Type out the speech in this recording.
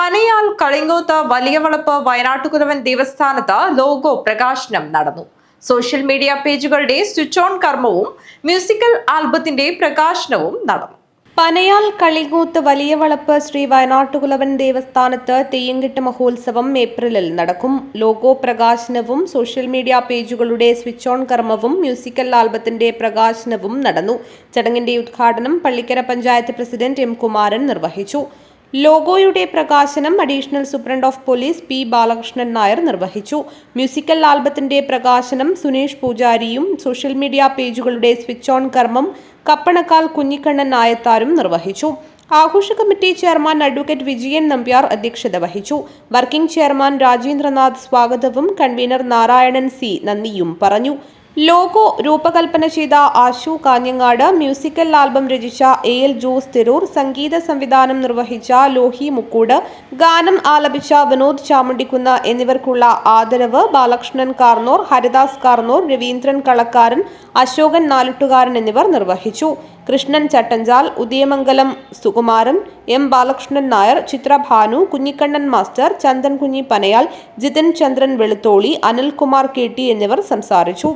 പനയാൽ കളിങ്ങോത്ത് വലിയ വളപ്പ് വയനാട്ടുകുലവൻ ദേവസ്ഥാനത്ത് ലോഗോ പ്രകാശനം നടന്നു. സോഷ്യൽ മീഡിയ പേജുകളുടെ സ്വിച്ച് ഓൺ കർമ്മവും മ്യൂസിക്കൽ ആൽബത്തിന്റെ പ്രകാശനവും നടന്നു. പനയാൽ കളികൂത്ത് വലിയ വളപ്പ് ശ്രീ വയനാട്ടുകുലവൻ ദേവസ്ഥാനത്ത് തെയ്യങ്കിട്ട് മഹോത്സവം ഏപ്രിലിൽ നടക്കും. ലോഗോ പ്രകാശനവും സോഷ്യൽ മീഡിയ പേജുകളുടെ സ്വിച്ച് ഓൺ കർമ്മവും മ്യൂസിക്കൽ ആൽബത്തിന്റെ പ്രകാശനവും നടന്നു. ചടങ്ങിന്റെ ഉദ്ഘാടനം പള്ളിക്കര പഞ്ചായത്ത് പ്രസിഡന്റ് എം കുമാരൻ നിർവഹിച്ചു. ലോഗോയുടെ പ്രകാശനം additional superintendent of police P Balakrishnan Nair നിർവഹിച്ചു. മ്യൂസിക്കൽ ആൽബത്തിന്റെ പ്രകാശനം സുനീഷ് പൂജാരിയും സോഷ്യൽ മീഡിയ പേജുകളുടെ സ്വിച്ച് ഓൺ കർമ്മം കപ്പണക്കാൽ കുഞ്ഞിക്കണ്ണൻ നായത്താരും നിർവഹിച്ചു. ആഘോഷ committee chairman advocate Vijayan Nambiar അധ്യക്ഷത വഹിച്ചു. വർക്കിംഗ് ചെയർമാൻ രാജേന്ദ്രനാഥ് സ്വാഗതവും കൺവീനർ നാരായണൻ സി നന്ദിയും പറഞ്ഞു. ലോഗോ രൂപകൽപ്പന ചെയ്ത ആശു കാഞ്ഞങ്ങാട് മ്യൂസിക്കൽ ആൽബം രചിച്ച എ എൽ ജോസ് തിരൂർ സംഗീത സംവിധാനം നിർവഹിച്ച ലോഹി മുക്കൂട് ഗാനം ആലപിച്ച വിനോദ് ചാമുണ്ടിക്കുന്ന് എന്നിവർക്കുള്ള ആദരവ് ബാലകൃഷ്ണൻ കാർന്നോർ ഹരിദാസ് കാർന്നോർ രവീന്ദ്രൻ കളക്കാരൻ അശോകൻ നാലുട്ടുകാരൻ എന്നിവർ നിർവഹിച്ചു. Krishnan Chattanchal Udayamangalam Sukumaran M Balakrishnan Nair Chithrabhanu Kunhikannan master Chandan Kunhi Panayal Jithin Chandran Velutholi Anilkumar K T എന്നിവർ സംസാരിച്ചു.